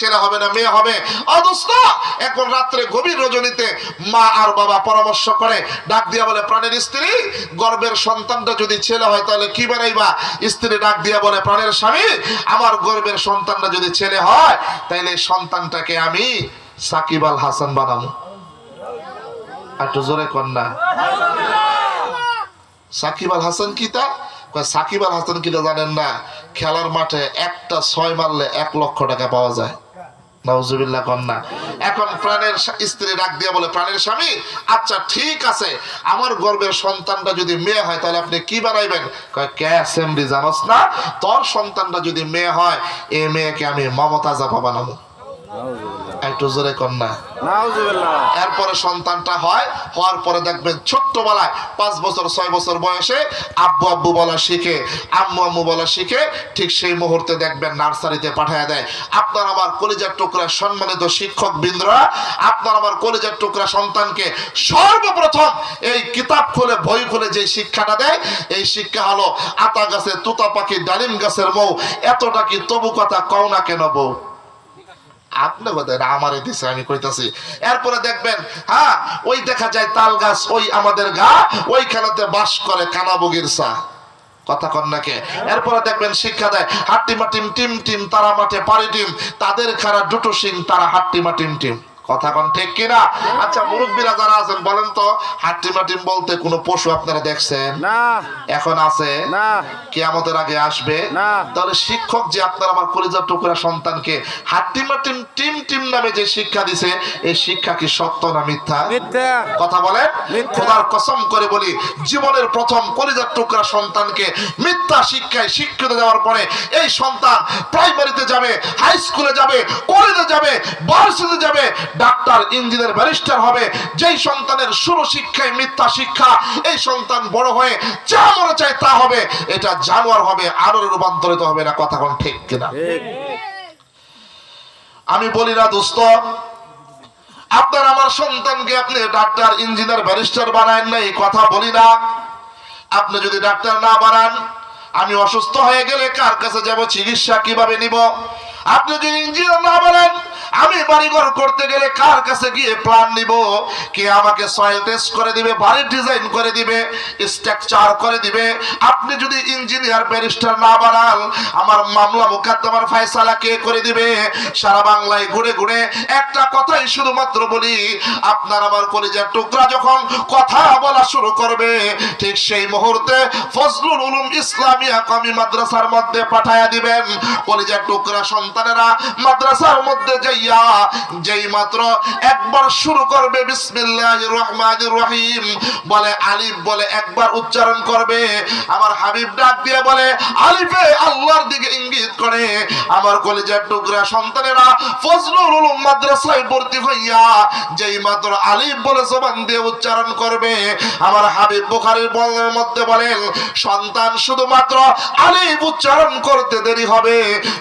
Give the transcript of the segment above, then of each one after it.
ছেলে হবে না, মেয়ে হবে। অদস্ত, এখন রাত্রে গভীর রজনীতে মা আর বাবা পরামর্শ করে, ডাক দিয়া বলে, প্রাণের স্ত্রী গর্ভের সন্তানটা যদি ছেলে হয় তাহলে কি বানাইবা? স্ত্রী ডাক দিয়া বলে, প্রাণের স্বামী, আমার গর্ভের সন্তানটা যদি ছেলে হয় তাহলে সন্তানটাকে আমি সাকিব আল হাসান বানাবো। একটু জোরে কন্যা সাকিব আল হাসান কি তা? সাকিব আল হাসান কিটা জানেন না? খেলার মাঠে একটা ছয় মারলে এক লক্ষ টাকা পাওয়া যায়। নাউজুবিল্লাহ, কন্যা। এখন প্রাণের স্ত্রী ডাক দিয়ে বলে, প্রাণের স্বামী আচ্ছা ঠিক আছে। আমার গর্বের সন্তানটা যদি মেয়ে হয়, তাহলে আপনি কি বানাইবেন? কয়, কে অ্যাসেম্বলি জানোস না? তোর সন্তানটা যদি মেয়ে হয়, এ মেয়েকে আমি মমতাজা আপা বানাবো একটু জোরে কন্যা এরপরে সন্তানটা হয় হওয়ার পরে দেখবেন ছোট্টবেলায় পাঁচ বছর ছয় বছর বয়সে আব্বু আব্বু বলা শিখে আম্মু আম্মু বলা শিখে ঠিক সেই মুহূর্তে দেখবেন নার্সারিতে পাঠিয়ে দেয়। আপনার আমার কলিজার টুকরা সম্মানিত শিক্ষক বৃন্দরা আপনার আমার কলিজার টুকরা সন্তানকে সর্বপ্রথম এই কিতাব খুলে বই খুলে যে শিক্ষাটা দেয় এই শিক্ষা হলো আতা গাছের তুতা পাখি ডালিম গাছের মৌ এতটা কি তবু কথা কও না কেন বউ? আপনি বোধহয় আমারে দিছে, আমি কইতাছি। এরপরে দেখবেন হ্যাঁ ওই দেখা যায় তাল গাছ, ওই আমাদের গা ওই খেলাতে বাস করে কানাবগির চা। কথা কন্যাকে এরপরে দেখবেন শিক্ষা দেয়, হাট্টি মাটিম টিম টিম, তারা মাঠে পারি টিম তাদের খারা দুটো সিং তারা হাট্টি মাটিম টিম। কথা কন ঠিক কিনা? আচ্ছা মুরব্বীরা যারা আছেন বলেন তো হাট্টি মাটিম বলতে কোনো পশু আপনারা দেখছেন? না। এখন আছে? না। কেয়ামতের আগে আসবে? না। তাহলে শিক্ষক যে আপনার আমার কলিজার টুকরা সন্তানকে হাট্টিমা টিম টিম টিম নামে যে শিক্ষা দিছে এই শিক্ষা কি সত্য না মিথ্যা? মিথ্যা। কথা বলেন। খোদার কসম করে বলি জীবনের প্রথম কলিজার টুকরা সন্তানকে মিথ্যা শিক্ষায় শিক্ষিত দেওয়ার পরে এই সন্তান প্রাইমারিতে যাবে হাই স্কুলে যাবে কলেজে যাবে ভার্সিটিতে যাবে ডাক্তার ইঞ্জিনিয়ার ব্যারিস্টার হবে। যেই সন্তানের শুরু শিক্ষায় মিথ্যা শিক্ষা এই সন্তান বড় হয়ে যা মনে চায় তা হবে। এটা জানোয়ার হবে আরও রূপান্তরিত হবে না কথা কোন ঠিক কিনা? আমি বলি না দোস্ত আপনার আমার সন্তানকে আপনি ডাক্তার ইঞ্জিনিয়ার ব্যারিস্টার বানায় না এই কথা বলি না। আপনি যদি ডাক্তার না বানান আমি অসুস্থ হয়ে গেলে কার কাছে যাব চিকিৎসা কীভাবে নিব? আপনি যদি ইঞ্জিনিয়ার না বানান আমি বাড়িঘর করতে গেলে কার কাছে গিয়ে প্ল্যান নিব? কে আমাকে সয়েল টেস্ট করে দিবে, বাড়ির ডিজাইন করে দিবে স্ট্রাকচার করে দিবে? আপনি যদি ইঞ্জিনিয়ার ব্যারিস্টার না বানান, আমার মামলা মুকদ্দমার ফয়সালা কে করে দিবে? সারা বাংলায় ঘুরে ঘুরে একটা কথাই শুধুমাত্র বলি, আপনার আমার কলিজার টুকরা যখন কথা বলা শুরু করবে, ঠিক সেই মুহূর্তে ফজলুল উলুম ইসলামিয়া কমি মাদ্রাসার মধ্যে পাঠায়া দিবেন। কলিজার টুকরা সন্তানেরা মাদ্রাসার মধ্যে যাইয়া যেই মাত্র একবার শুরু করবে বিসমিল্লাহির রহমানির রহিম, বলে আলিফ বলে একবার উচ্চারণ করবে, আমার হাবিব ডাক দিয়ে বলে, আলিফে আল্লাহর দিকে ইঙ্গিত করে, আমার কলিজার টুকরা সন্তানেরা ফজলুল উলুম মাদ্রাসায় ভর্তি হইয়া, যেই মাত্র আলিফ বলে জবান দিয়ে উচ্চারণ করবে, আমার হাবিব বুখারীর বর্ণের মধ্যে বলেন, সন্তান শুধুমাত্র আলিফ উচ্চারণ করতে দেরি হবে,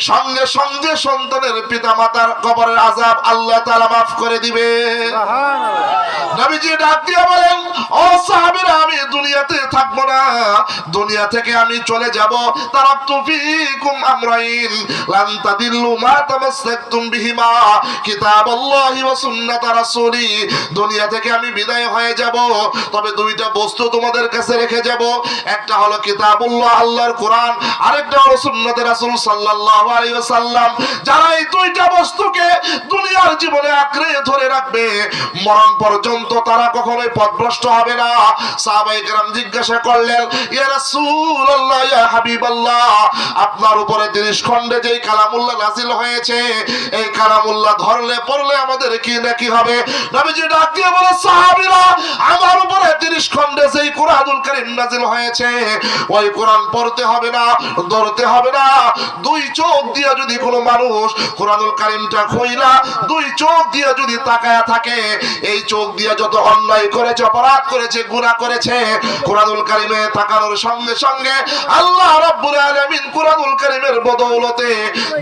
সঙ্গে সঙ্গে সন্তানের পিতামাতার কবরের আযাব আল্লাহ তাআলা মাফ করে দিবে। সুবহানাল্লাহ। নবীজি ডাক দিয়ে বলেন ও সাহাবীরা আমি দুনিয়াতে থাকব না। দুনিয়া থেকে আমি চলে যাব। তারাকতু ফীকুম আমরাইন। লান তাদিল্লু মা তামাসসাকতুম বিহিমা। কিতাবাল্লাহি ওয়া সুন্নাত রাসূলি। দুনিয়া থেকে আমি বিদায় হয়ে যাব। তবে দুইটা বস্তু তোমাদের কাছে রেখে যাব। একটা হলো কিতাবুল্লাহ আল্লাহর কোরআন। আরেকটা হলো সুন্নাত রাসূল সাল্লাল্লাহু আলাইহি ওয়াসাল্লাম। যারা এই দুইটা বস্তুকে দুনিয়ার জীবনে আঁকড়ে ধরে রাখবে। মরণ পর্যন্ত তারা কখনোই পথভ্রষ্ট হবে না। সাহাবাই কেরাম জিজ্ঞাসা করলেন, ইয়া রাসূলুল্লাহ, ইয়া হাবিবাল্লাহ, আপনার উপরে 30 খণ্ডে যেই কালামুল্লাহ নাজিল হয়েছে, এই কালামুল্লাহ ধরলে, পড়লে আমাদের কি না কি হবে? নবীজি ডাক দিয়ে বলে, সাহাবীরা, আমার উপরে 30 খণ্ডে যেই কোরআনুল কারীম নাজিল হয়েছে। ওই কোরআন পড়তে হবে না ধরতে হবে না। দুই চোখ দিয়ে যদি কোনো মানুষ কোরআনুল কারীমটা খইলা দুই চোখ দিয়ে যদি তাকায়া থাকে এই চোখ দিয়ে যত অন্যায় করেছে অপরাধ করেছে গুনাহ করেছে কোরআনুল কারীমে তাকানোর সঙ্গে সঙ্গে আল্লাহ রাব্বুল আলামিন কোরআনুল কারীমের বদৌলতে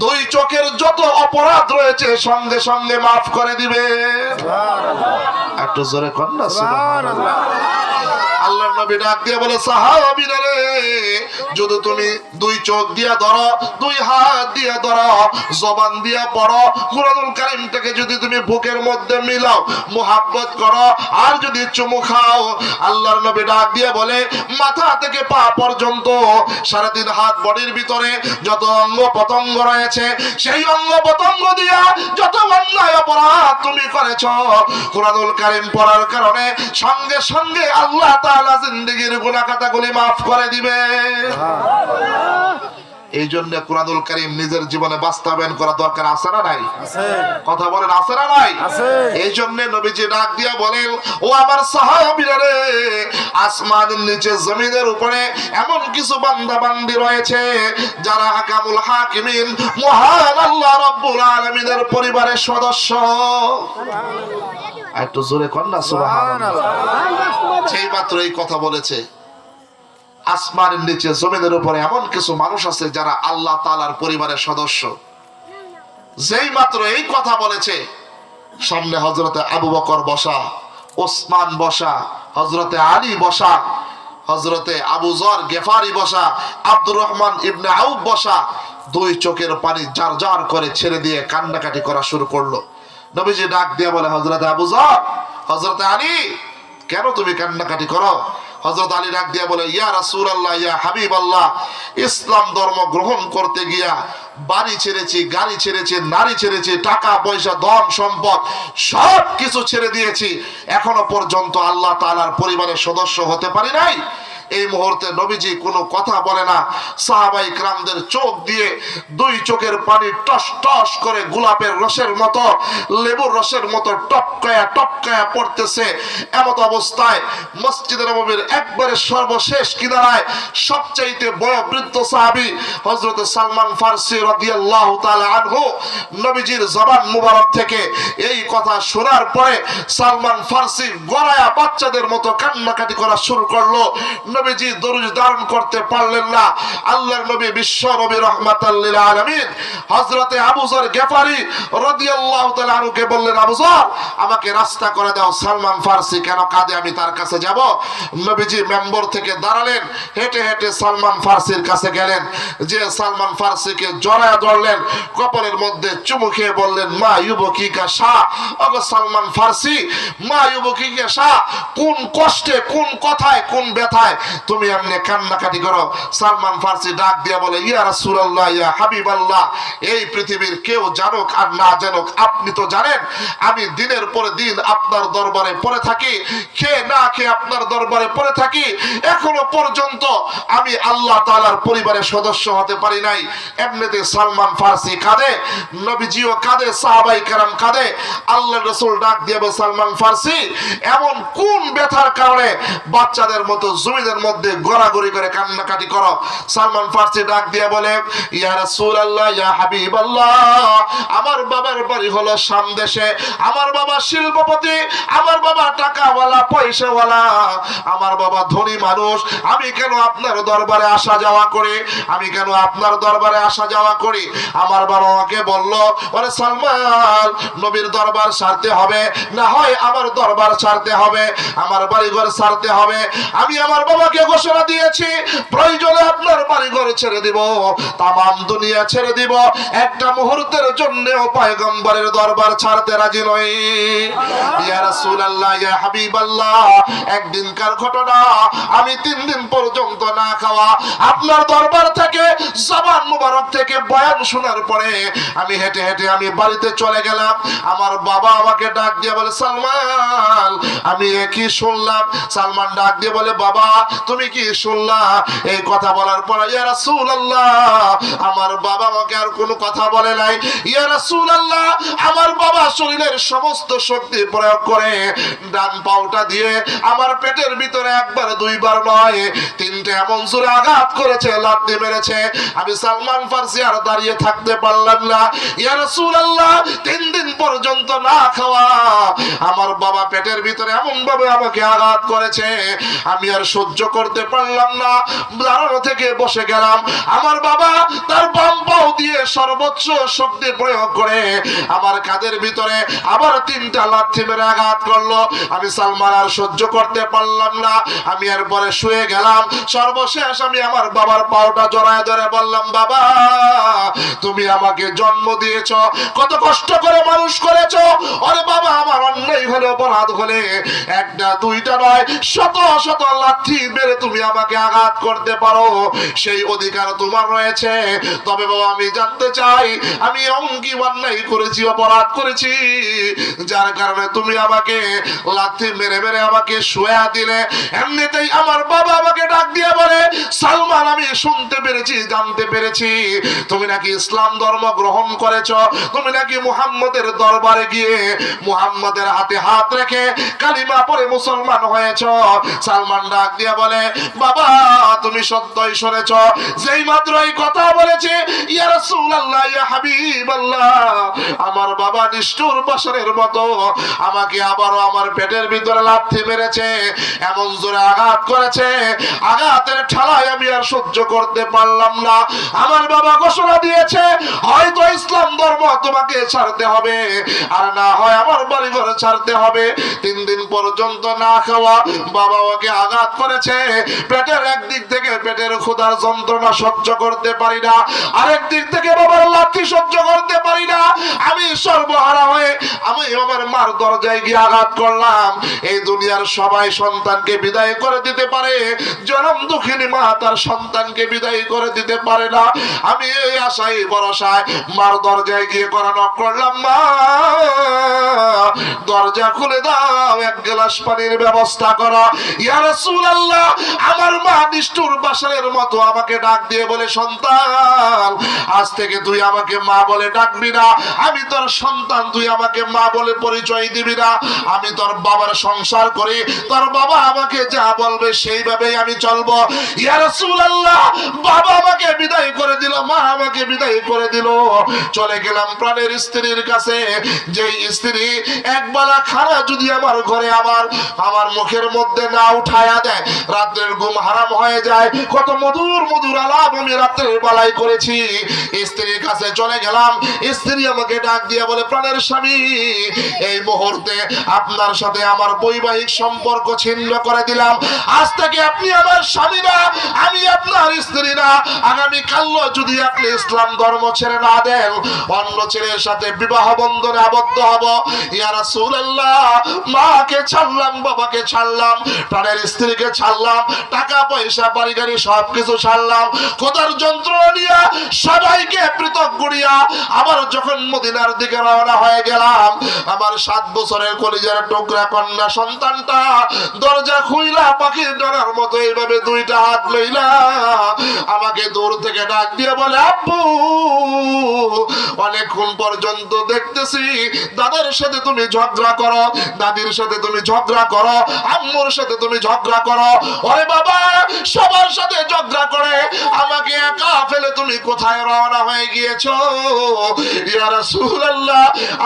দুই চোখের যত অপরাধ রয়েছে সঙ্গে সঙ্গে মাফ করে দিবে। একটু জোরে সুবহানাল্লাহ। আল্লাহর নবী ডাক দিয়ে বলে, সাহাবীরা রে, যদি তুমি দুই চোখ দিয়া ধরো, দুই হাত দিয়া ধরো, জবান দিয়া পড়ো, কুরআনুল কারীমটাকে যদি তুমি বুকের মধ্যে মিলাও, মোহাব্বত করো, আর যদি চুমু খাও, আল্লাহর নবী ডাক দিয়ে বলে, মাথা থেকে পা পর্যন্ত সাড়ে তিন হাত বডির ভিতরে যত অঙ্গ পতঙ্গ রয়েছে, সেই অঙ্গ পতঙ্গ দিয়া যত অন্যায় অপরাধ তুমি করেছ, কুরআনুল কারীম পড়ার কারণে সঙ্গে সঙ্গে আল্লাহ তাআলা জিন্দেগীর গুনাহ কথাগুলি মাফ করে দিবে। এই জন্য কুরআনুল করিম নিজের জীবনে বাস্তবায়ন করা দরকার আছে না নাই? কথা বলেন আছে না নাই? এই জন্য নবীজি ডাক দিয়া বলেন ও আমার সাহাবীরা রে আসমানের নিচে জমিনের উপরে এমন কিছু বান্দা বান্দি রয়েছে, যারা হাকামুল হাকিমিন, মহান আল্লাহ রাব্বুল আলামিনের পরিবারের সদস্য। একটু জোরে কর সুবহানাল্লাহ। সেই মাত্র এই কথা বলেছে, আসমানের নিচে জমিনের উপরে এমন কিছু মানুষ আছে, যারা আল্লাহ তাআলার পরিবারের সদস্য। যেই মাত্র এই কথা বলেছে, সামনে হজরতে আবু বকর বসা ওসমান বসা হজরতে আলী বসা হজরতে আবু জর গেফারি বসা, আব্দুর রহমান ইবনে আউব বসা, দুই চোখের পানি জার জার করে ছেড়ে দিয়ে কান্নাকাটি করা শুরু করল। নবীজি ডাক দিয়ে বলে হজরতে আবু জর হজরতে আলী, কেন তুমি কান্নাকাটি করো? হজরত আলী ডাক দিয়া বলে, ইয়া রাসুল আল্লাহ ইয়া হাবিব আল্লাহ ইসলাম ধর্ম গ্রহণ করতে গিয়া বাড়ি ছেড়েছি, গাড়ি ছেড়েছি, নারী ছেড়েছি, টাকা, পয়সা, ধন, সম্পদ সব কিছু ছেড়ে দিয়েছি। এখনও পর্যন্ত আল্লাহ তালার পরিবারের সদস্য হতে পারি নাই? এই মুহূর্তে নবীজি কোনো কথা বলে না। সাহাবাই ক্রামদের চোখ দিয়ে দুই চোখের পানি টস টস করে গোলাপের রসের মতো, লেবুর রসের মতো টপকায়া টপকায়া পড়তেছে। এমত অবস্থায় মসজিদের নবীর একবারে সর্বশেষ কিনারায় সবচাইতে বয়োবৃদ্ধ সাহাবী হযরত সালমান ফারসি রাদিয়াল্লাহু তাআলা আনহু নবীজির জবান মুবারক থেকে এই কথা শোনার পরে সালমান ফারসি গড়ায়া বাচ্চাদের মতো কান্নাকাটি করা শুরু করল। ধারণ করতে পারলেন না। আল্লাহর নবী বিশ্ব নবী আলামিন হযরতে গেফারি আনহুকে বললেন আমাকে রাস্তা করে দাও, সালমান কেন কাঁদে? আমি তার কাছে যাব। নবীজি মেম্বর থেকে দাঁড়ালেন, হেঁটে হেঁটে সালমান কাছে গেলেন। যে সালমান ফারসিকে জড়ায় ধরলেন, কপালের মধ্যে চুমু খেয়ে বললেন, মা ইউবকি কা শাহ। ওগো সালমান ফারসি, মা ইউবকি কা শাহ, কোন কষ্টে, কোন কথায়, কোন ব্যথায় তুমি এমনি কান্নাকাটি করো। সালমান ফারসি ডাক দিয়া বলে, ইয়া রাসূলুল্লাহ, ইয়া হাবিবাল্লাহ, এই পৃথিবীর কেউ জানুক আর না জানুক, আপনি তো জানেন, আমি দিনের পরে দিন আপনার দরবারে পড়ে থাকি খেয়ে না খেয়ে আপনার দরবারে পড়ে থাকি, এখনও পর্যন্ত আমি আল্লাহ তাআলার পরিবারের সদস্য হতে পারি নাই। এমনিতে সালমান ফারসি কাঁদে, নবীজিও কাঁদে, সাহাবাই কারাম কাঁদে। আল্লাহ রসুল ডাক দিয়ে সালমান ফারসি, এমন কোন ব্যথার কারণে বাচ্চাদের মতো জমিদের মধ্যে গড়াগড়ি করে কান্নাকাটি করো। সালমান ফারসি ডাক দিয়ে বলে, ইয়া রাসূলুল্লাহ, ইয়া হাবিবাল্লাহ, আমার বাবার বাড়ি হলো সামদেশে আমার বাবা শিল্পপতি, আমার বাবা টাকাওয়ালা, পয়সাওয়ালা। আমার বাবা ধনী মানুষ। আমি কেন আপনার দরবারে আসা যাওয়া করি? আমি কেন আপনার দরবারে আসা যাওয়া করি? আমার বাবা আমাকে বলল বলে সালমান, নবীর দরবার সারতে হবে। না হয় আমার দরবার ছাড়তে হবে, আমার বাড়িঘর ছাড়তে হবে। আমি আমার বাবাকে ঘোষণা দিয়েছি, প্রয়োজনে আপনার বাড়িঘর ছেড়ে দিব, তামাম দুনিয়া ছেড়ে দিব। একটা মুহূর্তের জন্যও পয়গম্বরের দরবার ছাড়তে রাজি নই। ইয়া রাসূলুল্লাহ, ইয়া হাবিবাল্লাহ একদিনকার ঘটনা? আমি তিন দিন পর্যন্ত না খাওয়া। আপনার দরবার থেকে, জবান মুবারক থেকে বয়ান শোনার পরে আমি হেঁটে হেঁটে আমি বাড়িতে চলে গেলাম। আমার বাবা আমাকে ডাক দিয়ে বলে, সালমান, আমি এ কি শুনলাম? সালমান ডাক দিয়ে বলে, বাবা তুমি কি শুনলা? এই কথা বলার পর, ইয়া রাসূলুল্লাহ, আমার বাবা আমাকে আর কোনো কথা বলে নাই। ইয়া রাসূলুল্লাহ, আমার বাবা শরীরের সমস্ত শক্তি প্রয়োগ করে ডান পাউটা দিয়ে আমার পেটের ভিতরে একবার, দুইবার নয়, তিনটে এমন জোরে আঘাত করেছে লাথি মেরেছে। আমি সালমান ফারসি আর দাঁড়িয়ে থাকতে পারলাম না। ইয়া রাসূলুল্লাহ, তিন দিন পর্যন্ত না খাওয়া, আমার বাবা পেটের ভিতরে এমন ভাবে আমাকে আঘাত করেছে। আমি আর সহ্য করতে পারলাম না। দাঁড়ানো থেকে বসে গেলাম। আমার বাবা তার বাম পাও দিয়ে সর্বোচ্চ শক্তি প্রয়োগ করে আমার কাঁধের ভিতরে আবার তিনটা লাথি মেরে আঘাত করল। আমি সালমান আর সহ্য করতে পারলাম না। আমি এরপরে শুয়ে গেলাম। সর্বশেষ আমি আমার বাবার পাওটা জড়ায় ধরে বললাম, বাবা, তুমি আমাকে জন্ম দিয়েছ। কত কষ্ট করে মানুষ করেছ। আরে বাবা, আমার অন্যায় হলে, অপরাধ হলে, একটা, দুইটা নয়, শত শত লাথি মেরে তুমি আমাকে আঘাত করতে পারো। সেই অধিকার তোমার রয়েছে। তবে বাবা, আমি জানতে চাই, আমি এমন কি অন্যায় করেছি, অপরাধ করেছি, যার কারণে তুমি আমাকে লাথি মেরে মেরে আমাকে শোয়া দিলে। এমনিতেই আমার বাবা আমাকে ডাক দিয়ে বলে, সালমান, আমি শুনতে পেরেছি, জানতে পেরেছি। তুমি নাকি ইসলাম ধর্ম গ্রহণ করেছ? তুমি নাকি মুহাম্মদের দরবারে গিয়ে মুহাম্মদের হাতে হাত রেখে কালিমা পরে মুসলমান হয়েছ? সালমান ডাক দিয়ে বলে, বাবা, তুমি সত্যই শুনেছ। যেই মাত্র এই কথা বলেছে, ইয়া রাসূলুল্লাহ, ইয়া হাবিবাল্লাহ, আমার বাবা নিষ্ঠুর বছরের মতো আমাকে আবারও আমার পেটের ভিতরে লাথি মেরেছে, এমন জোরে আঘাত করেছে। আঘাতের ঠালায় আমি আর সহ্য করতে পারলাম না। আমার বাবা ঘোষণা দিয়েছে, হয়তো ইসলাম ধর্ম তোমাকে ছাড়তে হবে, আর না হয় আমার বাড়ি ঘরে ছাড়তে হবে। তিন দিন পর্যন্ত না খাওয়া বাবা ওকে আঘাত করেছে পেটের একদিক থেকে পেটের ক্ষুধার যন্ত্রণা সহ্য করতে পারি না। আরেক দিক থেকে বাবার লাঠি সহ্য করতে পারি না। আমি সর্বহারা হয়ে আমি আমার মার দরজায় গিয়ে আঘাত করলাম। এই দুনিয়ার সবাই সন্তানকে বিদায় করে দিতে পারে। জনম দুঃখিনী মা তার সন্তানকে বিদায় করে দিতে পারে না। আমি এই আশায় ভরসায় মার দরজায় গিয়ে করানো করলাম, মা। দরজা খুলে দাও, এক গ্লাস পানির ব্যবস্থা করো। ইয়া রাসূলুল্লাহ, আমার মা নিষ্ঠুর বাসারের মতো আমাকে ডাক দিয়ে বলে, সন্তান, আজ থেকে তুই আমাকে মা বলে ডাকবি না। আমি তোর সন্তান, তুই আমাকে মা বলে পরিচয় দিবি না। আমি তোর বাবার সংসার করি। তোর বাবা আমাকে যা বলবে সেইভাবেই আমি চলবো। ইয়া রাসূলুল্লাহ, বাবা আমাকে বিদায় করে দিল, মা আমাকে বিদায় করে দিল। চলে গেলাম প্রাণের স্ত্রীর কাছে। যেই স্ত্রী একবেলা খানা যদি আমার ঘরে আমার আমার মুখের মধ্যে না উঠায়া দেয় রাত্রের ঘুম হারাম হয়ে যায়। কত মধুর মধুর আলাপ আমি রাত্রের বেলায় করেছি। স্ত্রীর কাছে চলে গেলাম। স্ত্রী আমাকে ডাক দিয়ে বলে, প্রাণের স্বামী, এই মুহূর্তে আপনার সাথে আমার বৈবাহিক সম্পর্ক ছিন্ন করে দিলাম। আজ থেকে আপনি আমার স্বামী না, আমি আপনার স্ত্রী না। আগামী কাল যদি আপনি ইসলাম ধর্ম ছেড়ে না দেন, অন্য ছেলের সাথে বিবাহ বন্ধনে আবদ্ধ হব। ইয়া রাসূলুল্লাহ, মাকে ছাড়লাম, বাবাকে ছাড়লাম, প্রাণের স্ত্রীকে ছাড়লাম, টাকা, পয়সা বাড়ি সবকিছু ছাড়লাম। খোদার যন্ত্রণা নিয়ে সবাইকে পৃথক করিয়া আবার যখন মদিনার দিকে রওনা হয়ে গেলাম। আমার সাত বছরের কলিজার টুকরা কন্যা সন্তানটা দরজা খুইলা, পাখির ডানার মতো এইভাবে দুইটা হাত লইলা আমাকে দূর থেকে ডাক দিয়ে বলে, আব্বু, অনেকক্ষণ পর্যন্ত দেখতেছি দাদার সাথে তুমি ঝগড়া করো, দাদির সাথে তুমি ঝগড়া করো, আম্মুর সাথে তুমি ঝগড়া করো। ওরে বাবা, সবার সাথে ঝগড়া করে আমাকে একা ফেলে তুমি কোথায় রওনা হয়ে গিয়েছো? ইয়া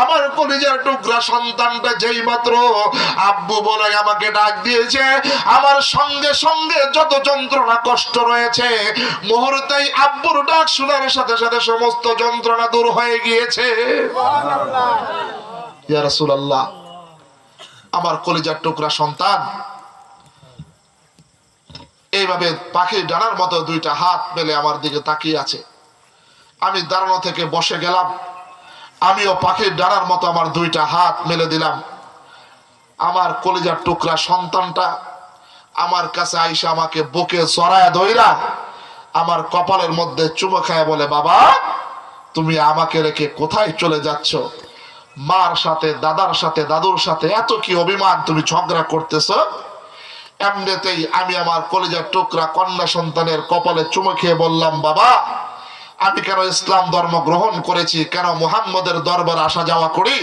আমার কলিজার টুকরা সন্তানটা যেই মাত্র আব্বু বলে আমাকে ডাক দিয়েছে আমার সঙ্গে সঙ্গে যত যন্ত্রণা কষ্ট রয়েছে মুহূর্তেই আব্বুর ডাক শোনার সাথে সাথে সমস্ত যন্ত্রণা দূর হয়ে গিয়েছে। ইয়া রাসূলুল্লাহ আমার কলিজার টুকরা সন্তান এইভাবে পাখির ডানার মতো দুইটা হাত মেলে আমার দিকে তাকিয়ে আছে। আমি দাঁড়ানো থেকে বসে গেলাম। আমিও পাখির ডানার মতো আমার দুইটা হাত মেলে দিলাম। আমার কলিজার টুকরা সন্তানটা আমার কাছে আইসা আমাকে বুকে জড়ায় ধইরা আমার কপালের মধ্যে চুমো খায় বলে, বাবা, তুমি আমাকে রেখে কোথায় চলে যাচ্ছ? মার সাথে, দাদার সাথে, দাদুর সাথে এত কি অভিমান তুমি ঝগড়া করতেছো? এমনিতেই আমি আমার কলেজার টুকরা কন্যা সন্তানের কপালে চুমো খেয়ে বললাম, বাবা আমি কেন ইসলাম ধর্ম গ্রহণ করেছি? কেন মুহাম্মদের দরবার আসা যাওয়া করি?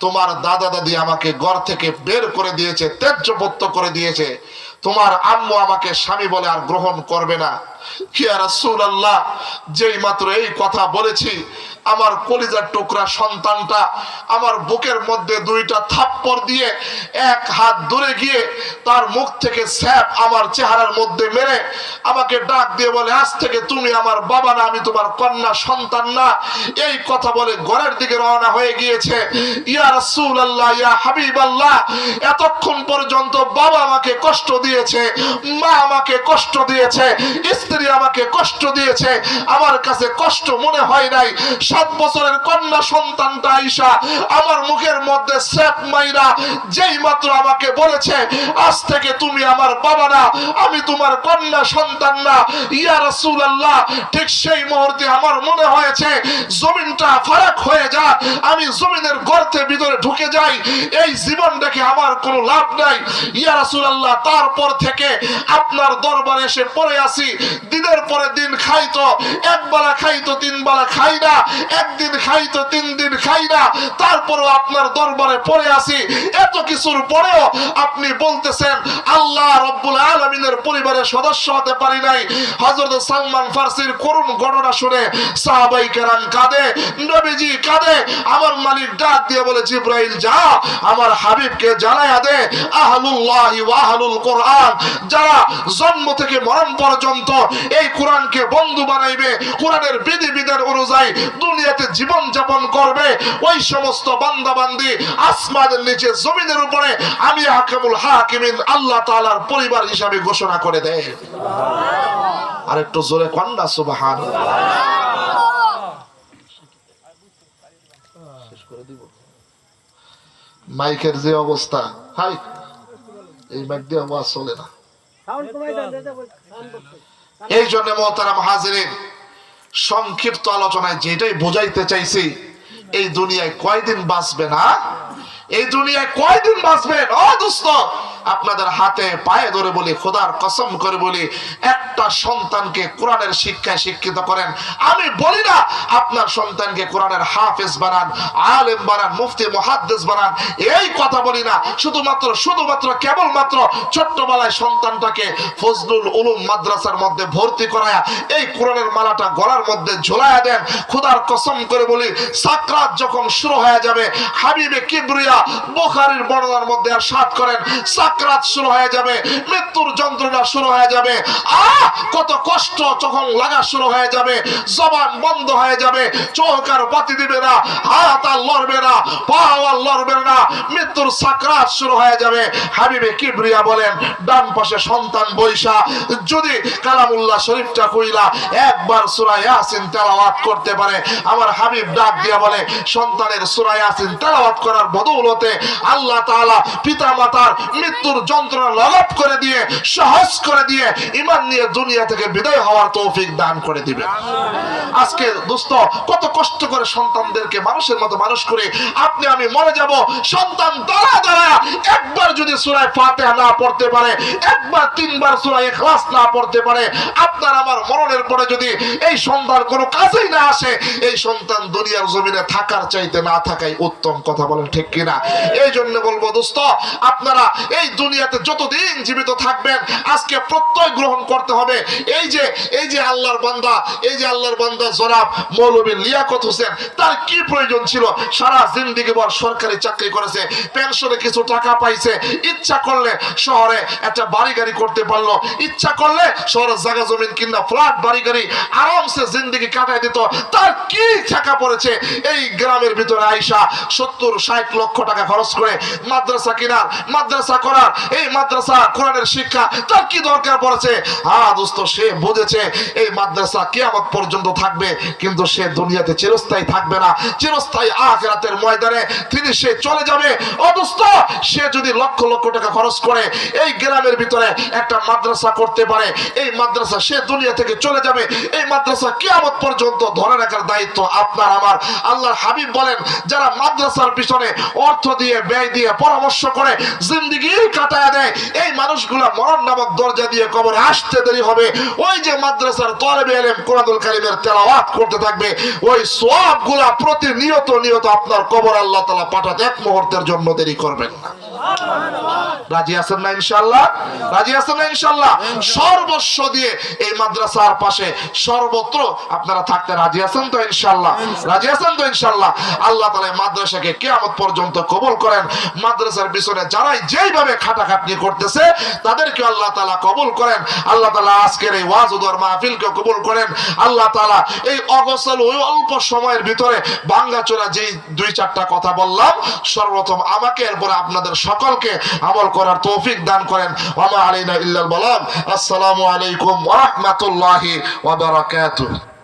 তোমার দাদা দাদি আমাকে ঘর থেকে বের করে দিয়েছে ত্যায্যপত্য করে দিয়েছে। তোমার আম্মু আমাকে স্বামী বলে আর গ্রহণ করবে না। কি হিয়া রাসূলুল্লাহ যেই মাত্র এই কথা বলেছি আমার কলিজার টুকরা সন্তানটা আমার বুকের মধ্যে দুইটা থাপ্পড় দিয়ে এক হাত দূরে গিয়ে তার মুখ থেকে স্যাপ আমার চেহারার মধ্যে মেরে আমাকে ডাক দিয়ে বলে, আজ থেকে তুমি আমার বাবা না, আমি তোমার কন্যা সন্তান না। এই কথা বলে ঘরের দিকে রওনা হয়ে গিয়েছে। ইয়া রাসূল আল্লাহ ইয়া হাবিব আল্লাহ এতক্ষণ পর্যন্ত বাবা আমাকে কষ্ট দিয়েছে, মা আমাকে কষ্ট দিয়েছে, স্ত্রী আমাকে কষ্ট দিয়েছে। আমার কাছে কষ্ট মনে হয় নাই। সাত বছরের কন্যা সন্তানটা আইসা আমার মুখের মধ্যে স্যাপ মাইরা যেই মাত্র আমাকে বলেছে, আজ থেকে তুমি আমার বাবা না, আমি তোমার কন্যা সন্তান না। ইয়া রাসূল আল্লাহ ঠিক সেই মুহূর্তে আমার মনে হয়েছে, জমিনটা ফারাক হয়ে যা আমি জমিনের গর্তে ভিতরে ঢুকে যাই, এই জীবন দেখে আমার কোনো লাভ নাই। ইয়া রাসূল আল্লাহ তারপর থেকে আপনার দরবারে এসে পড়ে আসি দিনের পরে দিন খাইতো, এক বেলা খাইতো, তিন বেলা খাই না একদিন খাইতো তিন দিন খাই না, তারপরও আপনার দরবারে পড়ে আসি। এত কিছুর পরেও আপনি বলতেছেন, আল্লাহ রব্বুল আলমিনের পরিবারের সদস্য হতে পারি নাই। হজরত সালমান ফার্সির করুণ ঘটনা শুনে সাহাবাই কেরাম কাঁদে, নবীজি কাঁদে, আমার মালিক ডাক দিয়ে বলে, জিব্রাইল যা আমার হাবিবকে জানায়া দে, আহলুল্লাহি ওয়া আহলুল কোরআন। যারা জন্ম থেকে মরণ পর্যন্ত এই কোরআনকে বন্ধু বানাইবে, কোরআনের বিধি বিধান অনুযায়ী দুনিয়াতে জীবন যাপন করবে ওই সমস্ত বান্দা বান্দি আসমানের নিচে জমিনের উপরে আমি হাকিমুল হাকিমিন আল্লাহ তাআলার পরিবার হিসাবে ঘোষণা করে দেয়। আর একটু জোরে কন্যা সুবাহান মাইকের যে অবস্থা হাই এই মাইক দিয়ে আওয়াজ চলে না। এই জন্য মহতারাম হাজিরিন সংক্ষিপ্ত আলোচনায় যেটাই বোঝাইতে চাইছি, এই দুনিয়ায় কয়দিন বাঁচবে না? এই দুনিয়ায় কয়দিন বাঁচবে অ দোস্ত! আপনাদের হাতে পায়ে ধরে বলি, খোদার কসম করে বলি, একটা সন্তানকে কোরআনের শিক্ষায় শিক্ষিত করেন। আমি বলি না, আপনার সন্তানকে কোরআনের হাফেজ বানান, আলেম বানান, মুফতি, মুহাদ্দিস বানান, এই কথা বলি না। শুধুমাত্র শুধুমাত্র, কেবলমাত্র ছোট্টবেলায় সন্তানটাকে ফজলুল উলুম মাদ্রাসার মধ্যে ভর্তি করায়া, এই কোরআনের মালাটা গলার মধ্যে ঝোলায়া দেন। খোদার কসম করে বলি, সাকরাত যখন শুরু হয়ে যাবে, হাবিবে কিবরিয়া বুখারীর বর্ণনার মধ্যে আর সাত করেন সাকরাত শুরু হয়ে যাবে, মৃত্যুর যন্ত্রণা শুরু হয়ে যাবে, আহ, কত কষ্ট যখন লাগা শুরু হয়ে যাবে, জবান বন্ধ হয়ে যাবে, চোখ আর বাতি দিবে না, হাত আর লড়বে না, পা আর লড়বে না, মৃত্যুর সাকরাত শুরু হয়ে যাবে। হাবিবে কিবরিয়া বলেন, ডান পাশে সন্তান বৈশা, যদি কালামুল্লাহ শরীফটা কইলা একবার সূরা ইয়াসিন তেলাওয়াত করতে পারে। আমার হাবিব ডাক দিয়া বলে, সন্তানের সূরা ইয়াসিন তেলাওয়াত করার বদৌলতে আল্লাহ তাআলা পিতা মাতার মৃত্যুর যন্ত্রণা লাঘব করে দিয়ে সহজ করে দিয়ে ঈমান নিয়ে দুনিয়া থেকে বিদায় হওয়ার তৌফিক দান করে দিবে। আজকে দোস্ত, কত কষ্ট করে সন্তানদেরকে, মানুষের মতো মানুষ করে আপনি আমি মরে যাব, সন্তান দাঁড়া দাঁড়া একবার যদি সূরায় ফাতিহা না পড়তে পারে, একবার তিনবার সূরায় ইখলাস না পড়তে পারে, আপনার আমার মরণের পরে যদি এই সন্তান কোনো কাজেই না আসে, এই সন্তান দুনিয়ার জমিনে থাকার চাইতে না থাকাই উত্তম কথা বলেন ঠিক কিনা? এই জন্য বলব দোস্ত, আপনারা এই দুনিয়াতে যতদিন জীবিত থাকবেন, আজকে প্রত্যয় গ্রহণ করতে হবে। এই যে এই যে আল্লাহর বান্দা, এই যে আল্লাহর বান্দা জনাব মৌলবী লিয়াকত হোসেন, তার কি প্রয়োজন ছিল? সারা জিন্দিগি বর সরকারি চাকরি করেছে, পেনশনে কিছু টাকা পাইছে, ইচ্ছা করলে শহরে একটা বাড়ি গাড়ি করতে পারল, ইচ্ছা করলে শহরে জায়গা জমিন কিনা ফ্ল্যাট বাড়ি গাড়ি আরামসে জিন্দিগি কাটায় দিত, তার কি টাকা পড়েছে? এই গ্রামের ভিতরে আইসা সত্তর ষাট লক্ষ টাকা খরচ করে মাদ্রাসা কিনার, মাদ্রাসা করার এই মাদ্রাসা কোরআনের শিক্ষা তার কি দরকার পড়েছে? হ্যাঁ দোস্ত, সে বুঝেছে এই মাদ্রাসা কিয়ামত পর্যন্ত থাকবে, কিন্তু সে দুনিয়াতে চিরস্থায়ী থাকবে না। চিরস্থায়ী আখেরাতের ময়দানে তিনি সে চলে যাবে। অদুস্ত সে যদি লক্ষ লক্ষ টাকা খরচ করে এই গ্রামের ভিতরে একটা মাদ্রাসা করতে পারে, এই মাদ্রাসা সে দুনিয়া থেকে চলে যাবে। এই মাদ্রাসা কিয়ামত পর্যন্ত ধরে রাখার দায়িত্ব আপনার, আমার। আল্লাহর হাবিব বলেন, যারা মাদ্রাসার পিছনে অর্থ দিয়ে, ব্যয় দিয়ে পরামর্শ করে, জিন্দিগি কাটায় দেয়। এই মানুষগুলা মরণ নামক দরজা দিয়ে কবরে আসতে দেরি হবে। ওই যে মাদ্রাসার তলেবে এলেম কোরআনুল কারিমের তেলাওয়াত করতে থাকবে। ওই সবগুলা প্রতিনিয়ত নিয়ত আপনার কবর আল্লাহ তালা পাঠাতে এক মুহূর্তের জন্য দেরি করবেন না। রাজি আছেন না ইনশাল্লাহ রাজি আছেন না ইনশাল্লাহ সর্বস্ব দিয়ে এই মাদ্রাসার পাশে সর্বত্র আপনারা থাকতে রাজি আছেন তো ইনশাল্লাহ রাজি আছেন তো ইনশাল্লাহ আল্লাহ তালা মাদ্রাসাকে কেয়ামত পর্যন্ত কবুল করেন। মাদ্রাসার পিছনে যারাই যেইভাবে খাটাখাটনি করতেছে, তাদেরকে আল্লাহ তালা কবুল করেন। আল্লাহ তালা আজকের এই ওয়াজুদর মাহফিলকে কবুল করেন। আল্লাহ তালা এই অগসল ওই অল্প সময়ের ভিতরে যেই দুই চারটা কথা বললাম, সর্বপ্রথম আমাকে, এরপরে আপনাদের সকলকে আমল করার তৌফিক দান করেন। ওমা আলাইনা ইল্লাল বালাম আসসালামু আলাইকুম ওয়া রাহমাতুল্লাহি ওয়া বারাকাতুহু।